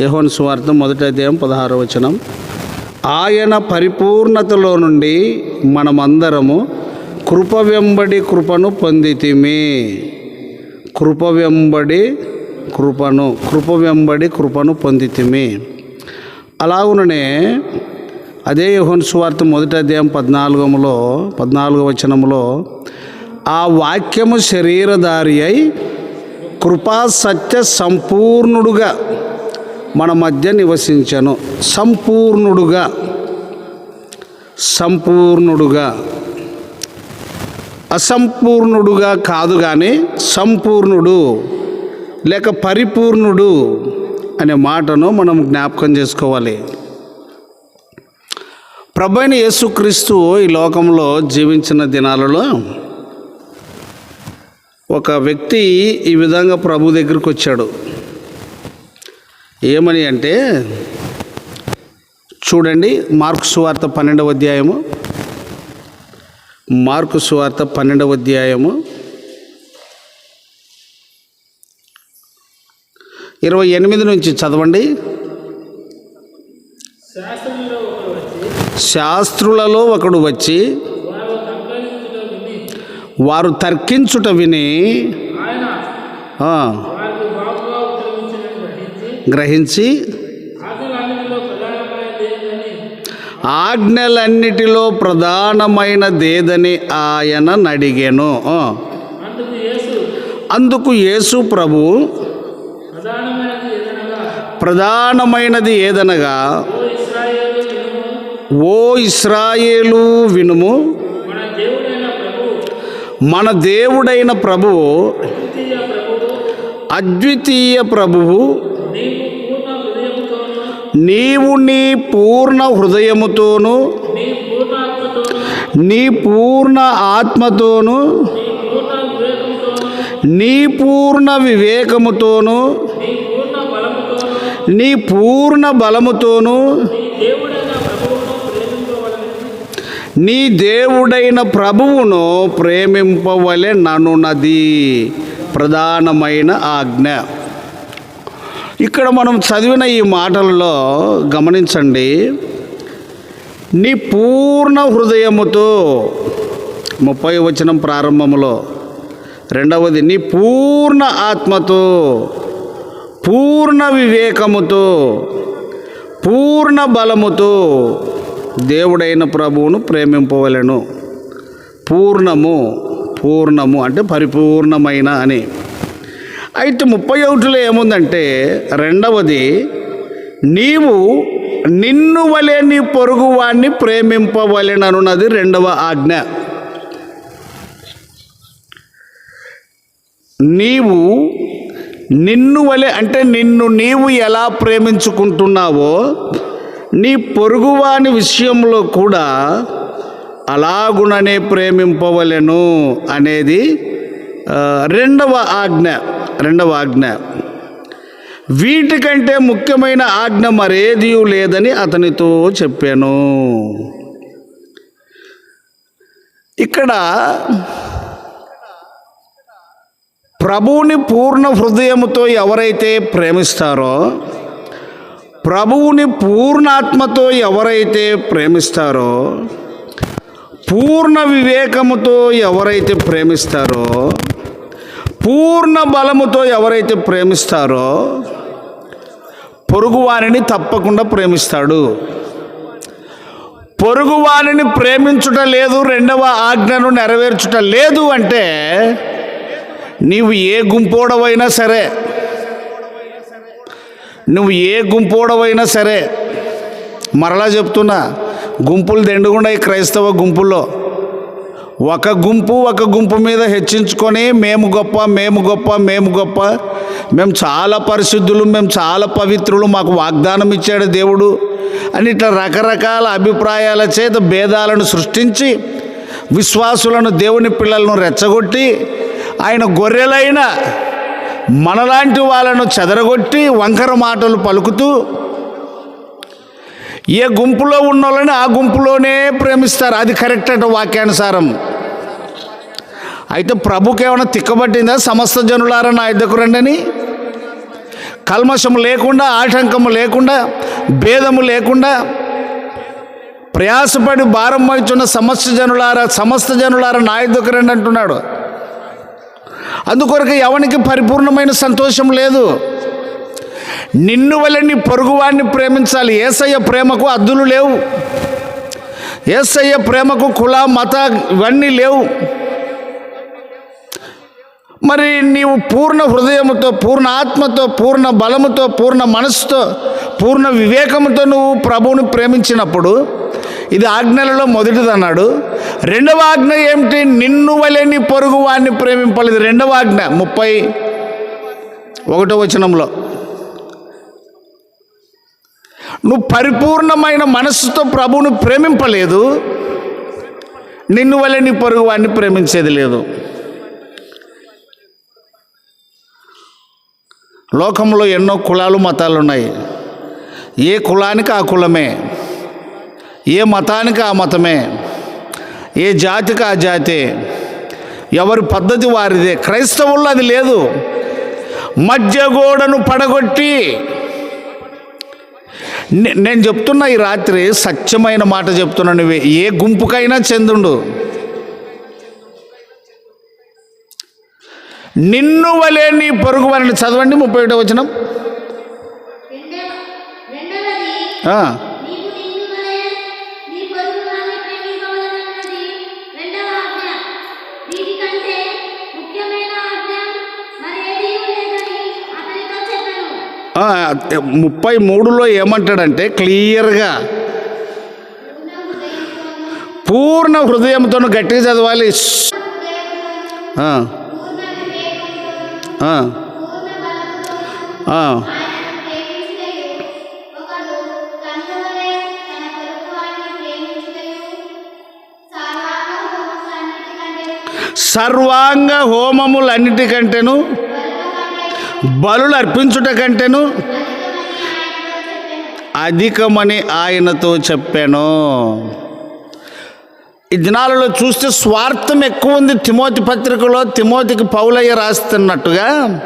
యహోన్ సువార్త మొదటి అధ్యాయం పదహారవ వచనం. ఆయన పరిపూర్ణతలో నుండి మనమందరము కృప వెంబడి కృపను పొందితిమి. కృప వెంబడి కృపను కృప వెంబడి కృపను పొందితిమి. అలాగుననే అదే యోహన్ సువార్త మొదటి అధ్యాయం పద్నాలుగములో పద్నాలుగో వచనములో ఆ వాక్యము శరీరధారి అయి కృపా సత్య సంపూర్ణుడుగా మన మధ్య నివసించను. సంపూర్ణుడుగా. సంపూర్ణుడుగా. అసంపూర్ణుడుగా కాదు కానీ సంపూర్ణుడు లేక పరిపూర్ణుడు అనే మాటను మనం జ్ఞాపకం చేసుకోవాలి. ప్రభైన యేసుక్రీస్తు ఈ లోకంలో జీవించిన దినాలలో ఒక వ్యక్తి ఈ విధంగా ప్రభు దగ్గరికి వచ్చాడు. ఏమని అంటే చూడండి మార్కు సువార్త పన్నెండవ అధ్యాయము. మార్కు సువార్త పన్నెండవ అధ్యాయము. ఇరవై ఎనిమిది నుంచి చదవండి. శాస్త్రులలో ఒకడు వచ్చి వారు తర్కించుట విని గ్రహించి ఆజ్ఞలన్నిటిలో ప్రధానమైనదేదని ఆయన నడిగాను. అందుకు యేసు ప్రభు ప్రధానమైనది ఏదనగా ఓ ఇస్రాయేలు వినుము మన దేవుడైన ప్రభువు అద్వితీయ ప్రభువు నీవు నీ పూర్ణ హృదయముతోను నీ పూర్ణ ఆత్మతోను నీ పూర్ణ వివేకముతోను నీ పూర్ణ బలముతోను నీ దేవుడైన ప్రభువును ప్రేమింపవలె ననున్నది ప్రధానమైన ఆజ్ఞ. ఇక్కడ మనం చదివిన ఈ మాటలలో గమనించండి. నీ పూర్ణ హృదయముతో ముప్పై వచనం ప్రారంభములో రెండవది నీ పూర్ణ ఆత్మతో పూర్ణ వివేకముతో పూర్ణ బలముతో దేవుడైన ప్రభువును ప్రేమింపవలెను. పూర్ణము పూర్ణము అంటే పరిపూర్ణమైన అని. అయితే ముప్పై ఒకటిలో ఏముందంటే రెండవది నీవు నిన్ను వలె నీ పొరుగువాణ్ణి ప్రేమింపవలెననున్నది రెండవ ఆజ్ఞ. నీవు నిన్ను వలె అంటే నిన్ను నీవు ఎలా ప్రేమించుకుంటున్నావో నీ పొరుగువాని విషయంలో కూడా అలాగుననే ప్రేమింపవలెను అనేది రెండవ ఆజ్ఞ. రెండవ ఆజ్ఞ. వీటికంటే ముఖ్యమైన ఆజ్ఞ మరేది లేదని అతనితో చెప్పాను. ఇక్కడ ప్రభువుని పూర్ణ హృదయముతో ఎవరైతే ప్రేమిస్తారో ప్రభువుని పూర్ణాత్మతో ఎవరైతే ప్రేమిస్తారో పూర్ణ వివేకముతో ఎవరైతే ప్రేమిస్తారో పూర్ణ బలముతో ఎవరైతే ప్రేమిస్తారో పొరుగువారిని తప్పకుండా ప్రేమిస్తాడు. పొరుగువారిని ప్రేమించుట లేదు రెండవ ఆజ్ఞను నెరవేర్చుట లేదు అంటే నీవు ఏ గుంపోడవైనా సరే నువ్వు ఏ గుంపోడవైనా సరే మరలా చెప్తున్నా గుంపులు దెండుగున్నాయి క్రైస్తవ గుంపుల్లో. ఒక గుంపు ఒక గుంపు మీద హెచ్చించుకొని మేము గొప్ప మేము గొప్ప మేము గొప్ప. మేము చాలా పరిశుద్ధులు మేము చాలా పవిత్రులు మాకు వాగ్దానం ఇచ్చాడు దేవుడు అని ఇట్లా రకరకాల అభిప్రాయాల చేత భేదాలను సృష్టించి విశ్వాసులను దేవుని పిల్లలను రెచ్చగొట్టి ఆయన గొర్రెలైన మనలాంటి వాళ్ళను చెదరగొట్టి వంకర మాటలు పలుకుతూ ఏ గుంపులో ఉన్న వాళ్ళని ఆ గుంపులోనే ప్రేమిస్తారు. అది కరెక్ట్ అంటే వాక్యానుసారం. అయితే ప్రభుకి ఏమైనా తిక్కబట్టిందా? సమస్త జనులారా నా ఇద్దరు రండని? కల్మషము లేకుండా ఆటంకము లేకుండా భేదము లేకుండా ప్రయాసపడి భారం వహించున్న సమస్త జనులారా సమస్త జనులారా నా ఇద్దరు రండి అంటున్నాడు. అందుకొరకు ఎవనికి పరిపూర్ణమైన సంతోషం లేదు. నిన్ను వలని పొరుగువాడిని ప్రేమించాలి. ఏసయ్య ప్రేమకు అద్దులు లేవు. ఏసయ్య ప్రేమకు కుల మత ఇవన్నీ లేవు. మరి నీవు పూర్ణ హృదయముతో పూర్ణ ఆత్మతో పూర్ణ బలముతో పూర్ణ మనసుతో పూర్ణ వివేకముతో నువ్వు ప్రభువుని ప్రేమించినప్పుడు ఇది ఆజ్ఞలలో మొదటిది అన్నాడు రెండవ ఆజ్ఞ ఏమిటి? నిన్ను వలెని పొరుగు వాడిని ప్రేమింపలేదు. రెండవ ఆజ్ఞ ముప్పై ఒకటో వచనంలో. నువ్వు పరిపూర్ణమైన మనస్సుతో ప్రభువును ప్రేమింపలేదు. నిన్ను వల్ల నీ పొరుగు వాడిని ప్రేమించేది లేదు. లోకంలో ఎన్నో కులాలు మతాలు ఉన్నాయి. ఏ కులానికి ఆ కులమే? ఏ మతానికి ఆ మతమే? ఏ జాతికి ఆ జాతే? ఎవరి పద్ధతి వారిదే? క్రైస్తవుల్లో అది లేదు. మధ్య గోడను పడగొట్టి నేను చెప్తున్నా ఈ రాత్రి సత్యమైన మాట చెప్తున్నా నువ్వే. ఏ గుంపుకైనా చెందుండు నిన్ను వలే నీ పొరుగు వారిని చదవండి ముప్పై ఒకటో వచనం. ముప్పై మూడులో ఏమంటాడంటే క్లియర్గా పూర్ణ హృదయంతో గట్టిగా చదవాలి. సర్వాంగ హోమములన్నిటికంటేను బలులు అర్పించుట కంటేను అధికమని ఆయనతో చెప్పాను. ఈ దినాలలో చూస్తే స్వార్థం ఎక్కువ ఉంది తిమోతి పత్రికలో. తిమోతికి పౌలయ్య రాస్తున్నట్టుగా.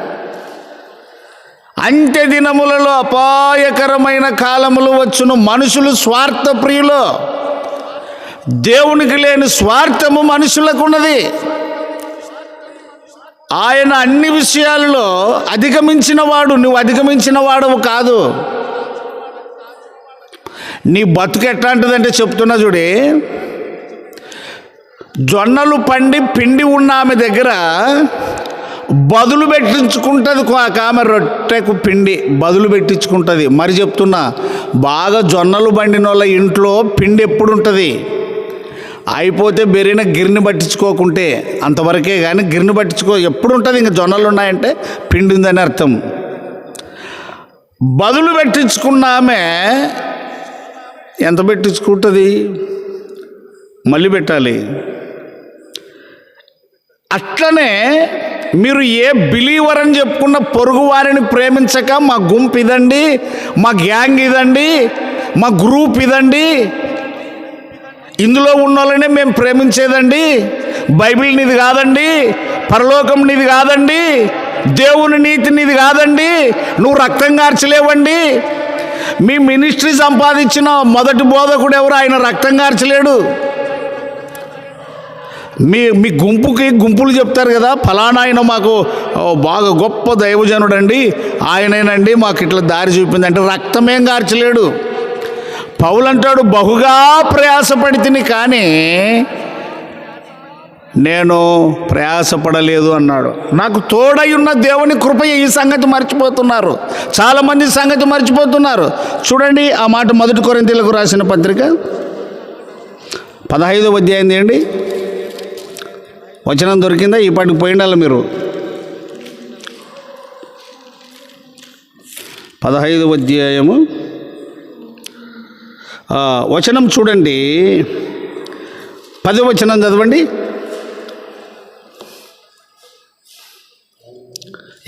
అంత్య దినములలో అపాయకరమైన కాలములు వచ్చును మనుషులు స్వార్థ ప్రియులు దేవునికి లేని స్వార్థము మనుషులకు ఉన్నది. ఆయన అన్ని విషయాలలో అధిగమించిన వాడు నువ్వు అధిగమించిన వాడవు కాదు. నీ బతుకు ఎట్లాంటిదంటే చెప్తున్నా చూడి. జొన్నలు పండి పిండి ఉన్న ఆమె దగ్గర బదులు పెట్టించుకుంటుంది ఒక ఆమె రొట్టెకు పిండి బదులు పెట్టించుకుంటుంది. మరి చెప్తున్నా బాగా జొన్నలు పండిన వాళ్ళ ఇంట్లో పిండి ఎప్పుడు ఉంటుంది? అయిపోతే బెరిన గిరిని పట్టించుకోకుంటే అంతవరకే కానీ గిరిని పట్టించుకో ఎప్పుడు ఉంటుంది ఇంకా జొన్నలు ఉన్నాయంటే పిండిందని అర్థం. బదులు పెట్టించుకున్న ఆమె ఎంత పెట్టించుకుంటుంది? మళ్ళీ పెట్టాలి. అట్లనే మీరు ఏ బిలీవర్ అని చెప్పుకున్న పొరుగు వారిని ప్రేమించక మా గుంపు ఇదండి మా గ్యాంగ్ ఇదండి మా గ్రూప్ ఇదండి ఇందులో ఉన్న వాళ్ళనే మేము ప్రేమించేదండి. బైబిల్ నీది కాదండి. పరలోకం నీది కాదండి. దేవుని నీతి నీది కాదండి. నువ్వు రక్తం కార్చలేవండి. మీ మినిస్ట్రీ సంపాదించిన మొదటి బోధకుడు ఎవరు? ఆయన రక్తం కార్చలేడు. మీ మీ గుంపుకి గుంపులు చెప్తారు కదా ఫలానా ఆయన మాకు బాగా గొప్ప దైవజనుడండి. ఆయనేనండి మాకు ఇట్లా దారి చూపిందంటే రక్తమేం కార్చలేడు. పౌలంటాడు బహుగా ప్రయాసపడి తిని కానీ నేను ప్రయాసపడలేదు అన్నాడు. నాకు తోడై ఉన్న దేవుని కృప ఈ సంగతి మర్చిపోతున్నారు. చాలామంది సంగతి మర్చిపోతున్నారు. చూడండి ఆ మాట మొదటి కొరింతీలకు రాసిన పత్రిక. పదహైదో అధ్యాయం ఏంటి వచనం దొరికిందా? ఈ పాటికి పోయిండాలి మీరు. పదహైదు అధ్యాయము. వచనం చూడండి. పది వచనం చదవండి.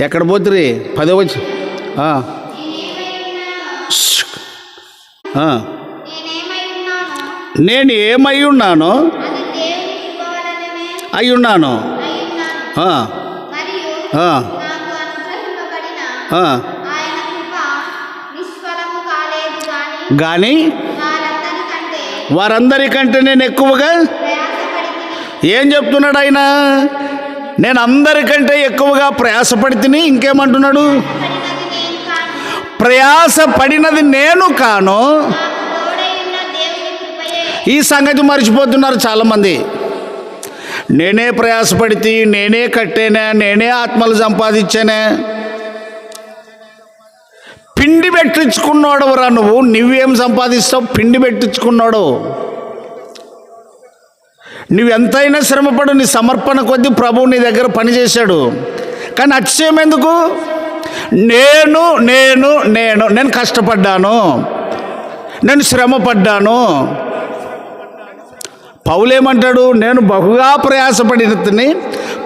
ఎక్కడ పోతురి పదో వచ నేను ఏమై ఉన్నానో అయి ఉన్నాను. అయి వారందరికంటే నేను ఎక్కువగా? ఏం చెప్తున్నాడు ఆయన? నేను అందరికంటే ఎక్కువగా ప్రయాసపడి తిని ఇంకేమంటున్నాడు? ప్రయాసపడినది నేను కాను ప్రయాస పడినది నేను కాను. ఈ సంగతి మర్చిపోతున్నారు చాలామంది. నేనే ప్రయాసపడితే నేనే కట్టేనే నేనే ఆత్మలు సంపాదించానే? పెట్టించుకున్నాడు రా నువ్వు? నువ్వేం సంపాదిస్తావు? పిండి పెట్టించుకున్నాడు. నువ్వెంతైనా శ్రమపడు నీ సమర్పణ కొద్దీ ప్రభువు నీ దగ్గర పనిచేశాడు. కానీ అతిశయం ఎందుకు? నేను నేను నేను నేను కష్టపడ్డాను. నేను శ్రమపడ్డాను. పౌలేమంటాడు? నేను బహుగా ప్రయాసపడినని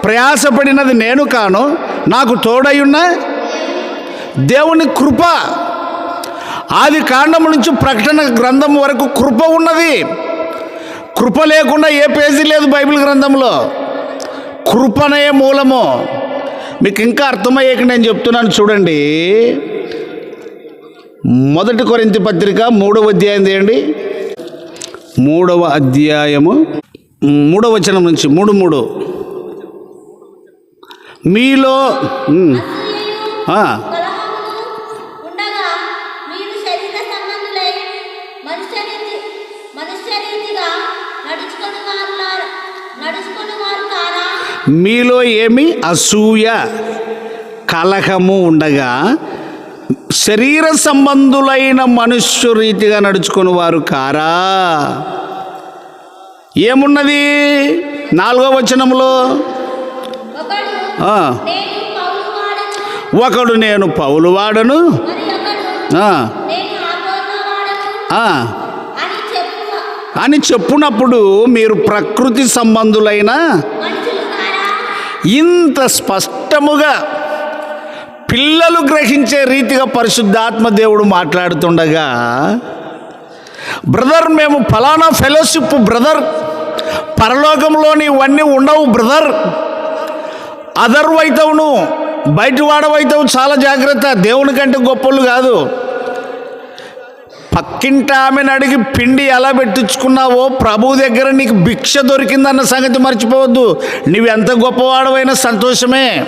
ప్రయాసపడినది నేను కాను. నాకు తోడయున్న దేవుని కృప. ఆది కాండం నుంచి ప్రకటన గ్రంథం వరకు కృప ఉన్నది. కృప లేకుండా ఏ పేజీ లేదు బైబిల్ గ్రంథంలో. కృపనే మూలము. మీకు ఇంకా అర్థమయ్యేక నేను చెప్తున్నాను చూడండి. మొదటి కొరింతి పత్రిక మూడవ అధ్యాయం తీయండి. మూడవ అధ్యాయము మూడవ వచనం నుంచి మూడు మూడు. మీలో మీలో ఏమి అసూయ కలహము ఉండగా శరీర సంబంధులైన మనుష్య రీతిగా నడుచుకుని వారు కారా? ఏమున్నది? నాలుగో వచనంలో? ఒకడు నేను పౌలు వాడను. అని చెప్పు అని చెప్పునప్పుడు మీరు ప్రకృతి సంబంధులైన ఇంత స్పష్టముగా పిల్లలు గ్రహించే రీతిగా పరిశుద్ధాత్మ దేవుడు మాట్లాడుతుండగా బ్రదర్ మేము ఫలానా ఫెలోషిప్ బ్రదర్ పరలోకంలోని ఇవన్నీ ఉండవు బ్రదర్. అదర్వైతవును బయట వాడవైతవు చాలా జాగ్రత్త దేవుని కంటే గొప్పలు కాదు. పక్కింటి ఆమెను అడిగి పిండి ఎలా పెట్టించుకున్నావో ప్రభు దగ్గర నీకు భిక్ష దొరికిందన్న సంగతి మర్చిపోవద్దు. నువ్వు ఎంత గొప్పవాడవైనా సంతోషమే.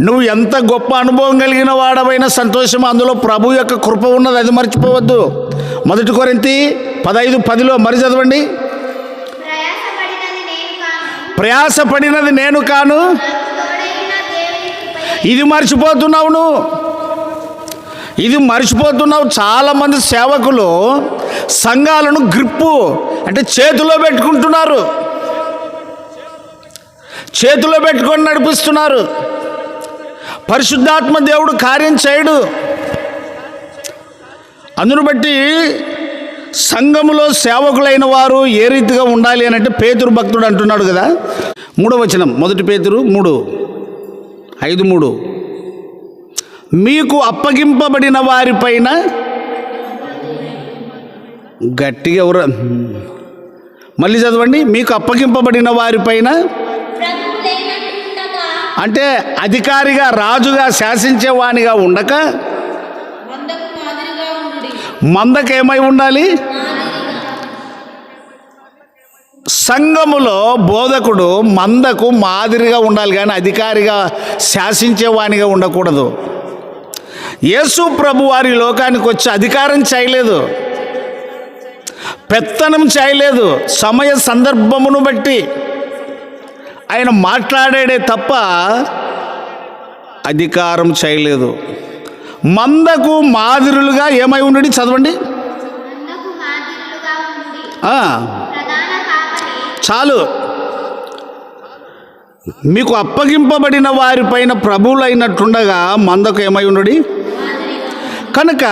నువ్వు ఎంత గొప్ప అనుభవం కలిగిన వాడవైనా సంతోషం అందులో ప్రభు యొక్క కృప ఉన్నది అది మర్చిపోవద్దు. మొదటి కొరింతి పదహైదు పదిలో మరి చదవండి. ప్రయాసపడినది నేను కాను. ఇది మర్చిపోతున్నావు నువ్వు. ఇది మర్చిపోతున్నావు చాలామంది సేవకులు సంఘాలను గ్రిప్పు అంటే చేతిలో పెట్టుకుంటున్నారు. చేతిలో పెట్టుకొని నడిపిస్తున్నారు. పరిశుద్ధాత్మ దేవుడు కార్యం చేయడు. అందును బట్టి సంఘములో సేవకులైన వారు ఏ రీతిగా ఉండాలి అని అంటే పేతురు భక్తుడు అంటున్నాడు కదా. మూడో వచనం మొదటి పేతురు మూడు ఐదు మూడు. మీకు అప్పగింపబడిన వారిపైన గట్టిగా ఎవరు మళ్ళీ చదవండి. మీకు అప్పగింపబడిన వారిపైన అంటే అధికారిగా రాజుగా శాసించేవానిగా ఉండక మందకేమై ఉండాలి? సంఘములో బోధకుడు మందకు మాదిరిగా ఉండాలి కానీ అధికారిగా శాసించేవానిగా ఉండకూడదు. యేసు ప్రభు వారి లోకానికి వచ్చి అధికారం చేయలేదు. పెత్తనం చేయలేదు. సమయ సందర్భమును బట్టి ఆయన మాట్లాడాడే తప్ప అధికారం చేయలేదు. మందకు మాదిరులుగా ఏమై ఉండి చదవండి. చాలు. మీకు అప్పగింపబడిన వారిపైన ప్రభువులైనట్టుండగా మందకు ఏమై ఉండడి? కనుక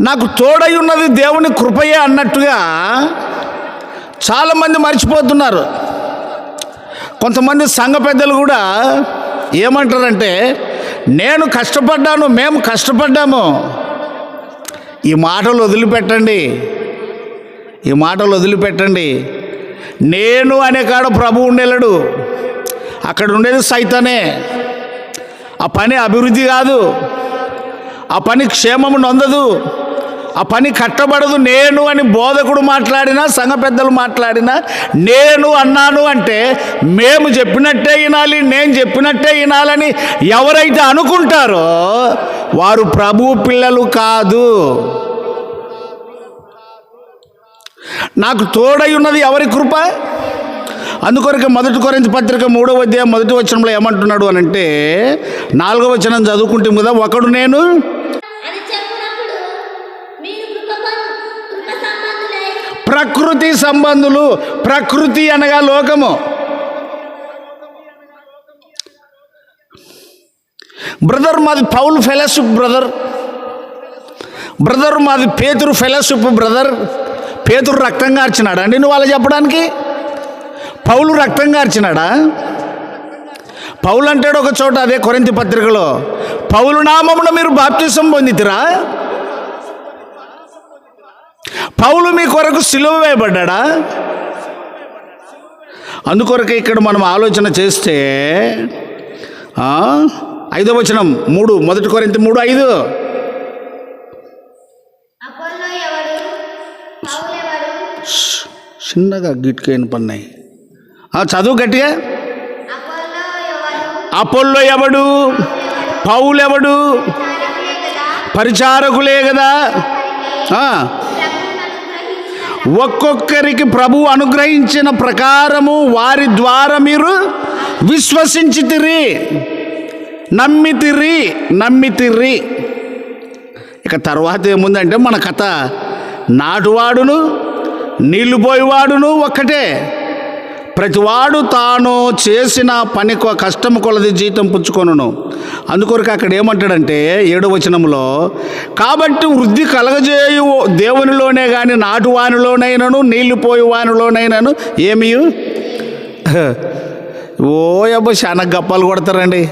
నాకు తోడై ఉన్నది దేవుని కృపయే అన్నట్టుగా చాలామంది మర్చిపోతున్నారు. కొంతమంది సంఘ పెద్దలు కూడా ఏమంటారంటే నేను కష్టపడ్డాను మేము కష్టపడ్డాము. ఈ మాటలు వదిలిపెట్టండి. ఈ మాటలు వదిలిపెట్టండి. నేను అనే కాడ ప్రభు ఉండేలాడు. అక్కడ ఉండేది సైతానే. ఆ పని అభివృద్ధి కాదు. ఆ పని క్షేమము నొందదు. ఆ పని కట్టబడదు. నేను అని బోధకుడు మాట్లాడినా సంఘ పెద్దలు మాట్లాడినా నేను అన్నాను అంటే మేము చెప్పినట్టే వినాలి నేను చెప్పినట్టే వినాలని ఎవరైతే అనుకుంటారో వారు ప్రభు పిల్లలు కాదు. నాకు తోడై ఉన్నది ఎవరి కృప? అందుకొరకు మొదటి కొరించి పత్రిక మూడవ అధ్యాయం మొదటి వచనంలో ఏమంటున్నాడు అని అంటే నాలుగవ వచనం చదువుకుంటాం కదా ఒకడు నేను? ప్రకృతి సంబంధులు ప్రకృతి అనగా లోకము. బ్రదర్ మాది పౌల్ ఫెలోషిప్ బ్రదర్. బ్రదర్ మాది పేతురు ఫెలోషిప్ బ్రదర్. పేతురు రక్తం కార్చినాడా? అండి నువ్వు అలా చెప్పడానికి? పౌలు రక్తం కార్చినాడా? పౌలు అంటాడు ఒక చోట అదే కొరింతి పత్రికలో పౌలు నామమున మీరు బాప్తిసం పొందితిరా? పౌలు మీ కొరకు సిలువ వేయబడ్డా అందుకొరకు ఇక్కడ మనం ఆలోచన చేస్తే ఐదో వచనం మూడు మొదటి కొరింత మూడు ఐదు. చిన్నగా గిట్కైన పన్నాయి. చదువు గట్టిగా? అపోల్లో ఎవడు? పౌలెవడు పరిచారకులే కదా. ఒక్కొక్కరికి ప్రభు అనుగ్రహించిన ప్రకారము వారి ద్వారా మీరు విశ్వసించితిరి. నమ్మితిరి నమ్మితిరి. ఇక తర్వాత ఏముందంటే మన కథ నాటువాడును నీళ్ళు పోయేవాడును ఒక్కటే. ప్రతివాడు తాను చేసిన పని కొ- కష్టం కొలది జీతం పుచ్చుకొనును. అందుకొరకు అక్కడ ఏమంటాడంటే ఏడో వచనంలో కాబట్టి వృద్ధి కలగజేయు దేవునిలోనే కానీ నాటు వానిలోనైనను నీళ్ళు పోయి వానిలోనైనను ఓ అబ్బో చాలా గప్పాలు కొడతారండి.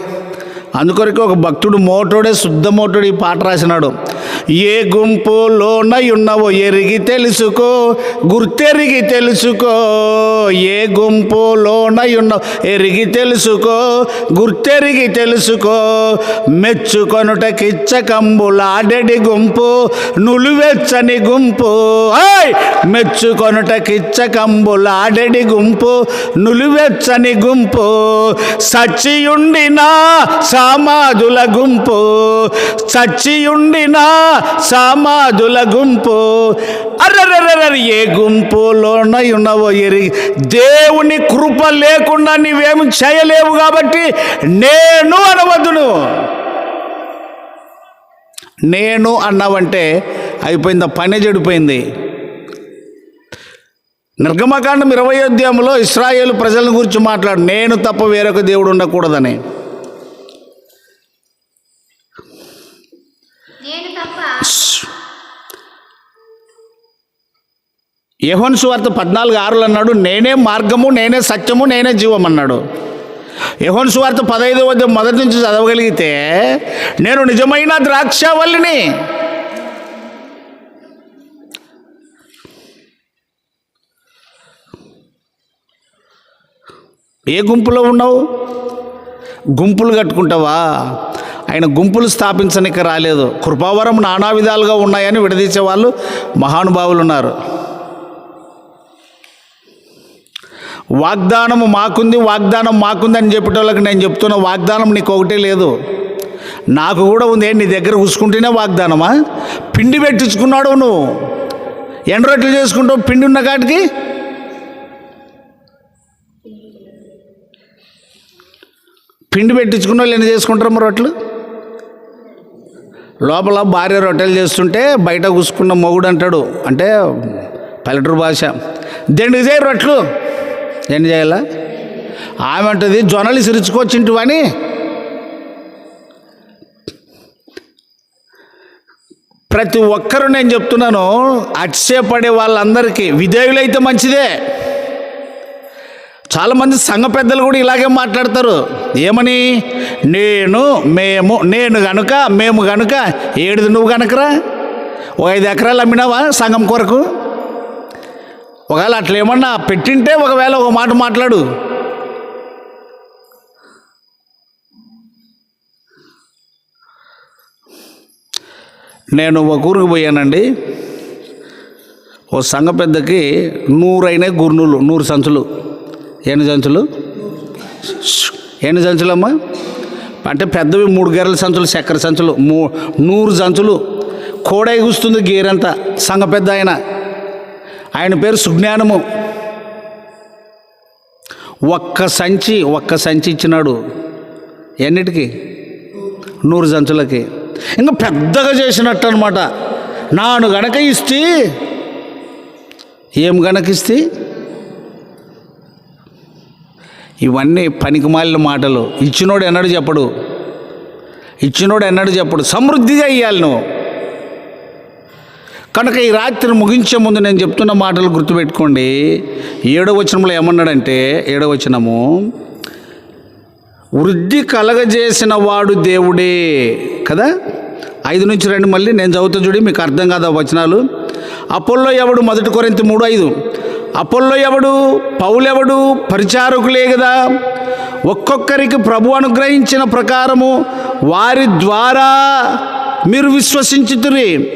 అందుకొరకు ఒక భక్తుడు మోటోడే శుద్ధ మోటోడు ఈ పాట రాసినాడు. ఏ గుంపులోనయున్నవో ఎరిగి తెలుసుకో గుర్తెరిగి తెలుసుకో. ఏ గుంపులోనయున్నవో ఎరిగి తెలుసుకో గుర్తెరిగి తెలుసుకో. మెచ్చుకొనుటకిచ్చకంబులాడెడి గుంపు నులువెచ్చని గుంపు. ఆయ్! మెచ్చుకొనుటకిచ్చ గుంపు నులువెచ్చని గుంపు. సచ్చియుండిన సామాదుల గుంపు సచ్చియుండినా సామాజుల గుంపు. అర్రర్రర్ర ఏ గుంపులోన ఉన్నవో ఎరిగి దేవుని కృప లేకుండా నీవేమి చేయలేవు కాబట్టి నేను అనవద్దును. నేను అన్నావంటే అయిపోయింది? పనే పని చెడిపోయింది. నిర్గమకాండం ఇరవై అధ్యాయంలో ఇస్రాయేల్ ప్రజల గురించి మాట్లాడు. నేను తప్ప వేరొక దేవుడు ఉండకూడదని నేను తప్ప యెహోను సువార్త పద్నాలుగు ఆరులు అన్నాడు నేనే మార్గము నేనే సత్యము నేనే జీవం అన్నాడు. యెహోను సువార్త పదహైదు వద్ద మొదటి నుంచి చదవగలిగితే నేను నిజమైన ద్రాక్షవల్లిని. ఏ గుంపులో ఉన్నావు? గుంపులు కట్టుకుంటావా? ఆయన గుంపులు స్థాపించనిక రాలేదు. కృపావరం నానా విధాలుగా ఉన్నాయని విడదీసే వాళ్ళు మహానుభావులు ఉన్నారు. వాగ్దానము మాకుంది వాగ్దానం మాకుంది అని చెప్పేటోళ్ళకి నేను చెప్తున్న వాగ్దానం నీకు ఒకటే లేదు. నాకు కూడా ఉంది నీ దగ్గర కూసుకుంటేనే వాగ్దానమా? పిండి పెట్టించుకున్నాడు నువ్వు. ఎండ రొట్టెలు చేసుకుంటావు పిండి ఉన్న కాటికి? పిండి పెట్టించుకున్న వాళ్ళు ఎన్ని చేసుకుంటారు మరి రొట్టెలు? లోపల భార్య రొట్టెలు చేస్తుంటే బయట కూసుకున్న మొగుడు అంటాడు అంటే పల్లెటూరు భాష. దెండికి చేయ రొట్లు ఏంటి చేయాలా? ఆమె అంటుంది జొన్నలు సిరుచుకొచ్చింటివని ప్రతి ఒక్కరు నేను చెప్తున్నాను అక్షయపడే వాళ్ళందరికీ విధేయులైతే మంచిదే. చాలామంది సంఘ పెద్దలు కూడా ఇలాగే మాట్లాడతారు. ఏమని? నేను మేము నేను గనుక మేము గనుక ఏడుది నువ్వు గనుకరా? ఓ ఐదు ఎకరాలు అమ్మినావా సంఘం కొరకు? ఒకవేళ అట్లా ఏమన్నా పెట్టింటే ఒకవేళ ఒక మాట మాట్లాడు. నేను ఒక ఊరికి పోయానండి. ఓ సంఘ పెద్దకి నూరైన గుర్నులు నూరు సంచులు. ఎన్ని సంచులు? ఎన్ని సంచులమ్మా? అంటే పెద్దవి మూడు గెర్రల సంచులు చక్కెర సంచులు మూ నూరు సంచులు. కోడై కూస్తుంది గేరంతా సంఘ పెద్ద ఆయన. ఆయన పేరు సుజ్ఞానము. ఒక్క సంచి ఒక్క సంచి ఇచ్చినాడు. ఎన్నిటికి? నూరు సంచులకి. ఇంకా పెద్దగా చేసినట్టు అనమాట నాను గనక ఇస్తే ఏం గనకిస్తే ఇవన్నీ పనికిమాలిన మాటలు. ఇచ్చినోడు ఎన్నడు చెప్పడు? ఇచ్చినోడు ఎన్నడు చెప్పడు? సమృద్ధిగా ఇవ్వాలి నువ్వు. కనుక ఈ రాత్రి ముగించే ముందు నేను చెప్తున్న మాటలు గుర్తుపెట్టుకోండి. ఏడో వచనంలో ఏమన్నాడంటే ఏడో వచనము వృద్ధి కలగజేసిన వాడు దేవుడే కదా? ఐదు నుంచి రెండు మళ్ళీ నేను చదువుతా చూడి మీకు అర్థం కాదా వచనాలు. అపోల్లో ఎవడు? మొదటి కొరింత మూడు ఐదు. అపోల్లో ఎవడు? పౌలెవడు? పరిచారకులే కదా. ఒక్కొక్కరికి ప్రభు అనుగ్రహించిన ప్రకారము వారి ద్వారా మీరు విశ్వసించుతురి.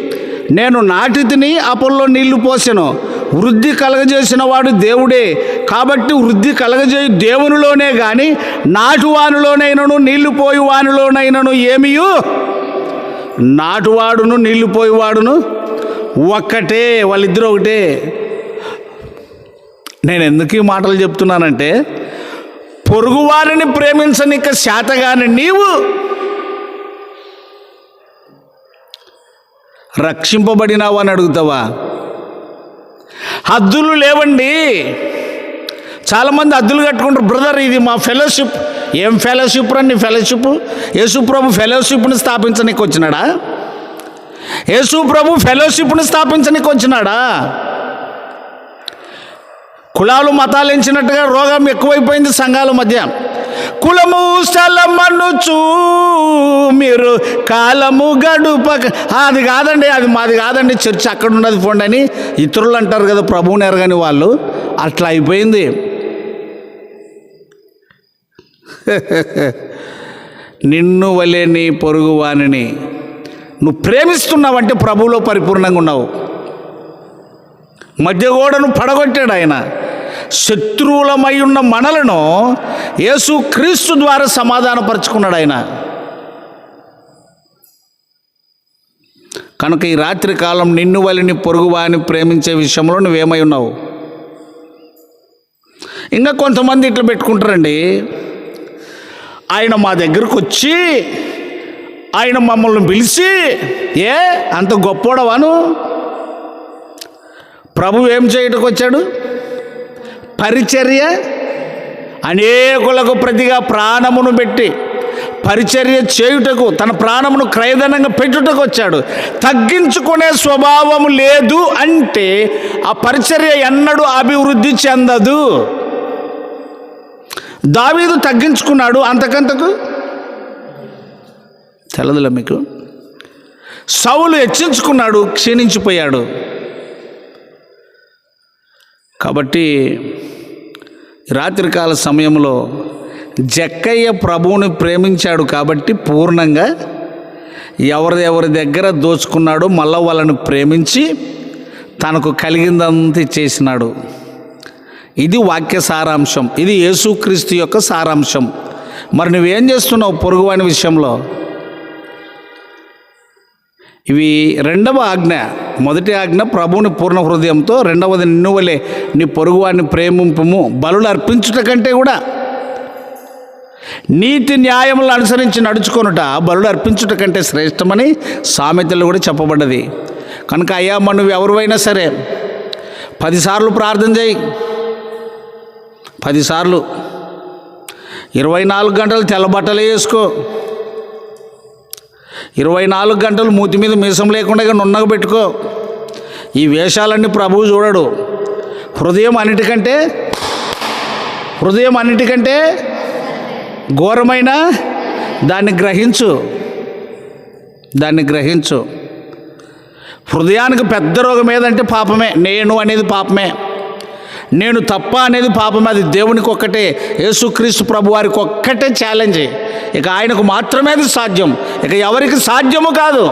నేను నాటితిని అపల్లో నీళ్ళు పోసెను. వృద్ధి కలగజేసిన వాడు దేవుడే. కాబట్టి వృద్ధి కలగజే దేవునిలోనే కానీ నాటువానిలోనైనను నీళ్ళు పోయివానిలోనైనను ఏమియు? నాటువాడును నీళ్ళు పోయివాడును ఒక్కటే వాళ్ళిద్దరూ ఒకటే. నేను ఎందుకు ఈ మాటలు చెప్తున్నానంటే పొరుగువారిని ప్రేమించనిక శాతగాని నీవు రక్షింపబడినావా అని అడుగుతావా? హద్దులు లేవండి. చాలామంది హద్దులు కట్టుకుంటారు. బ్రదర్ ఇది మా ఫెలోషిప్ ఏం ఫెలోషిప్ రండి ఫెలోషిప్ యేసుప్రభు ఫెలోషిప్ని స్థాపించనీకి వచ్చినాడా? యేసుప్రభు ఫెలోషిప్ని స్థాపించనీకి వచ్చినాడా? కులాలు మతాలు ఎంచినట్టుగా రోగం ఎక్కువైపోయింది సంఘాల మధ్య. కులము స్థలం మీరు కాలము గడుపక అది కాదండి అది మాది కాదండి చర్చ్ అక్కడ ఉన్నది పోండి అని ఇతరులు అంటారు కదా ప్రభువుని ఎరగని వాళ్ళు అట్లా అయిపోయింది. నిన్ను వలే నీ పొరుగు వానిని నువ్వు ప్రేమిస్తున్నావంటే ప్రభువులో పరిపూర్ణంగా ఉన్నావు. మధ్య గోడను పడగొట్టాడు ఆయన. శత్రువులమై ఉన్న మనలను యేసు క్రీస్తు ద్వారా సమాధానపరుచుకున్నాడు ఆయన. కనుక ఈ రాత్రి కాలం నిన్ను వలిని పొరుగువాని ప్రేమించే విషయంలో నువ్వేమై ఉన్నావు? ఇంకా కొంతమంది ఇట్లా పెట్టుకుంటారండి. ఆయన మా దగ్గరకు వచ్చి ఆయన మమ్మల్ని పిలిచి ఏ అంత గొప్పోడవాను? ప్రభు ఏం చేయటకు వచ్చాడు పరిచర్య అనేకులకు ప్రతిగా ప్రాణమును పెట్టి పరిచర్య చేయుటకు తన ప్రాణమును క్రయధనంగా పెట్టుటకు వచ్చాడు. తగ్గించుకునే స్వభావం లేదు అంటే ఆ పరిచర్య ఎన్నడూ అభివృద్ధి చెందదు. దావీదు తగ్గించుకున్నాడు అంతకంతకు? తెలదులే మీకు. సౌలు హెచ్చించుకున్నాడు క్షీణించిపోయాడు. కాబట్టి రాత్రికాల సమయంలో జక్కయ్య ప్రభువుని ప్రేమించాడు కాబట్టి పూర్ణంగా ఎవరెవరి దగ్గర దోచుకున్నాడో మళ్ళా వాళ్ళని ప్రేమించి తనకు కలిగిందంతా చేసినాడు. ఇది వాక్య సారాంశం. ఇది యేసుక్రీస్తు యొక్క సారాంశం. మరి నువ్వేం చేస్తున్నావు పొరుగువాని విషయంలో? ఇవి రెండవ ఆజ్ఞ. మొదటి ఆజ్ఞ ప్రభువుని పూర్ణ హృదయంతో రెండవది నిన్నువలే నీ పొరుగువాడిని ప్రేమింపము బలులు అర్పించుట కంటే కూడా. నీతి న్యాయములను అనుసరించి నడుచుకొనుట బలులు అర్పించుట కంటే శ్రేష్టమని సామెతలు కూడా చెప్పబడ్డది. కనుక అయ్యా మన నువ్వు ఎవరివైనా సరే పదిసార్లు ప్రార్థన చేయి. పదిసార్లు. ఇరవై నాలుగు గంటలు తెల్లబట్టలు వేసుకో. ఇరవై నాలుగు గంటలు మూతి మీద మీసం లేకుండా ఇక నున్నగా పెట్టుకో. ఈ వేషాలన్నీ ప్రభువు చూడడు. హృదయం అన్నిటికంటే హృదయం అన్నిటికంటే ఘోరమైన దాన్ని గ్రహించు. దాన్ని గ్రహించు. హృదయానికి పెద్ద రోగం ఏదంటే పాపమే. నేను అనేది పాపమే. నేను తప్ప అనేది పాపం. అది దేవునికి ఒక్కటే యేసుక్రీస్తు ప్రభు వారికి ఒక్కటే ఛాలెంజ్ ఇక ఆయనకు మాత్రమే అది సాధ్యం. ఇక ఎవరికి సాధ్యము కాదు.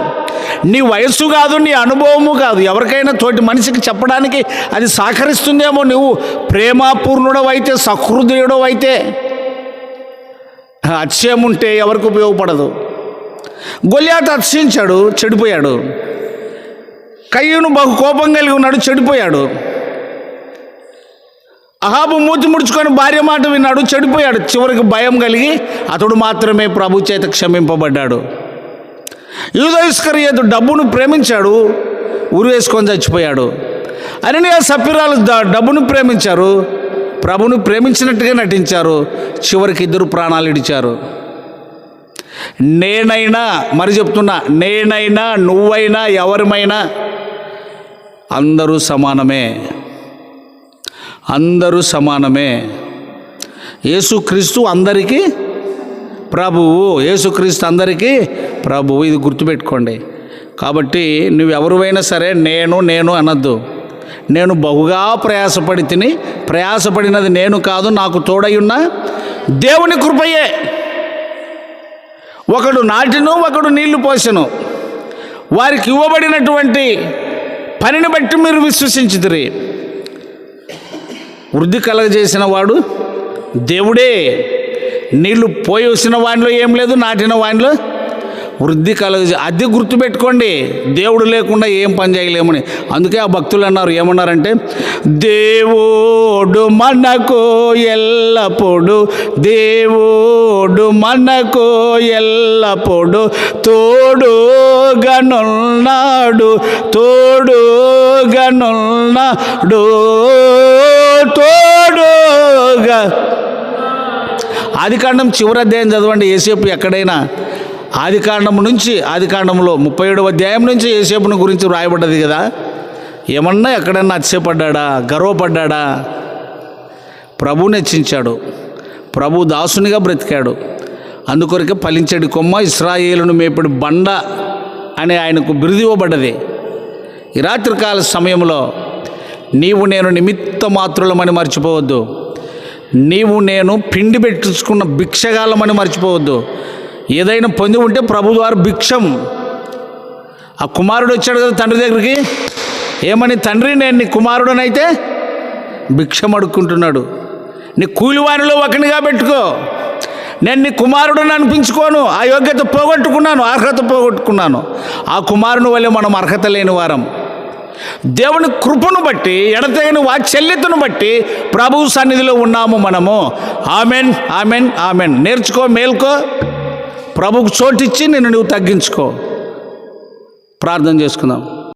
నీ వయస్సు కాదు నీ అనుభవము కాదు. ఎవరికైనా తోటి మనిషికి చెప్పడానికి అది సహకరిస్తుందేమో నువ్వు. ప్రేమాపూర్ణుడవైతే సహృదయుడవైతే అతిశయం ఉంటే ఎవరికి ఉపయోగపడదు. గొల్యాత అతిశయించాడు చెడిపోయాడు. కయ్యను బహు కోపం కలిగి ఉన్నాడు చెడిపోయాడు. అహాబు మూతి ముడుచుకొని భార్య మాట విన్నాడు చెడిపోయాడు. చివరికి భయం కలిగి అతడు మాత్రమే ప్రభు చేత క్షమింపబడ్డాడు. యూదోస్కరియతు డబ్బును ప్రేమించాడు ఉరి వేసుకొని చచ్చిపోయాడు. అరణ్య సప్పిరాలు డబ్బును ప్రేమించారు ప్రభును ప్రేమించినట్టుగా నటించారు చివరికి ఇద్దరు ప్రాణాలు ఇడిచారు. నేనైనా మరి చెప్తున్నా నేనైనా నువ్వైనా ఎవరిమైనా అందరూ సమానమే. అందరూ సమానమే. యేసుక్రీస్తు అందరికీ ప్రభువు. యేసుక్రీస్తు అందరికీ ప్రభువు. ఇది గుర్తుపెట్టుకోండి. కాబట్టి నువ్వెవరువైనా సరే నేను నేను అనద్దు. నేను బహుగా ప్రయాసపడి తిని ప్రయాసపడినది నేను కాదు నాకు తోడై ఉన్న దేవుని కృపయే. ఒకడు నాటిను ఒకడు నీళ్ళు పోసెను. వారికి ఇవ్వబడినటువంటి పనిని బట్టి మీరు విశ్వసించుతురి. వృద్ధి కలగజేసిన వాడు దేవుడే. నీళ్ళు వచ్చిన వాడిలో ఏం లేదు నాటిన వాడిలో వృద్ధి కలగజే అది గుర్తుపెట్టుకోండి. దేవుడు లేకుండా ఏం పని చేయలేమని. అందుకే ఆ భక్తులు అన్నారు ఏమన్నారంటే దేవుడు మనకు ఎల్లప్పుడు దేవుడు మనకు ఎల్లప్పుడు తోడుగనున్నాడు తోడుగనున్నాడు తోడుగా ఆదికాండం చివరి అధ్యాయం చదవండి. ఏసేపు ఎక్కడైనా ఆదికాండం నుంచి ఆదికాండంలో ముప్పై ఏడవ అధ్యాయం నుంచి ఏసేపుని గురించి వ్రాయబడ్డది కదా. ఏమన్నా ఎక్కడన్నా అతిశయపడ్డా గర్వపడ్డా ప్రభు నెచ్చించాడు ప్రభు దాసునిగా బ్రతికాడు. అందుకొరకే ఫలించడి కొమ్మ ఇస్రాయేలును మేపడి బండ అని ఆయనకు బిరుదు ఇవ్వబడ్డది. ఈ రాత్రికాల సమయంలో నీవు నేను నిమిత్త మాత్రులమని మర్చిపోవద్దు. నీవు నేను పిండి పెట్టించుకున్న భిక్షగాలమని మర్చిపోవద్దు. ఏదైనా పొంది ఉంటే ప్రభు ద్వారా భిక్షం. ఆ కుమారుడు వచ్చాడు కదా తండ్రి దగ్గరికి? ఏమని తండ్రి నేను నీ కుమారుడనైతే భిక్షం అడుక్కుంటున్నాడు. నీ కూలివానిలో ఒకనిగా పెట్టుకో. నేను నీ కుమారుడని అనిపించుకోను. ఆ యోగ్యత పోగొట్టుకున్నాను అర్హత పోగొట్టుకున్నాను. ఆ కుమారుని వల్లే మనం అర్హత లేని వారం. దేవుని కృపను బట్టి ఎడతగిన వాత్సల్యతను బట్టి ప్రభు సన్నిధిలో ఉన్నాము మనము. Amen amen amen. నేర్చుకో మేల్కో. ప్రభుకు చోటిచ్చి నిన్ను నువ్వు తగ్గించుకో. ప్రార్థన చేసుకుందాం.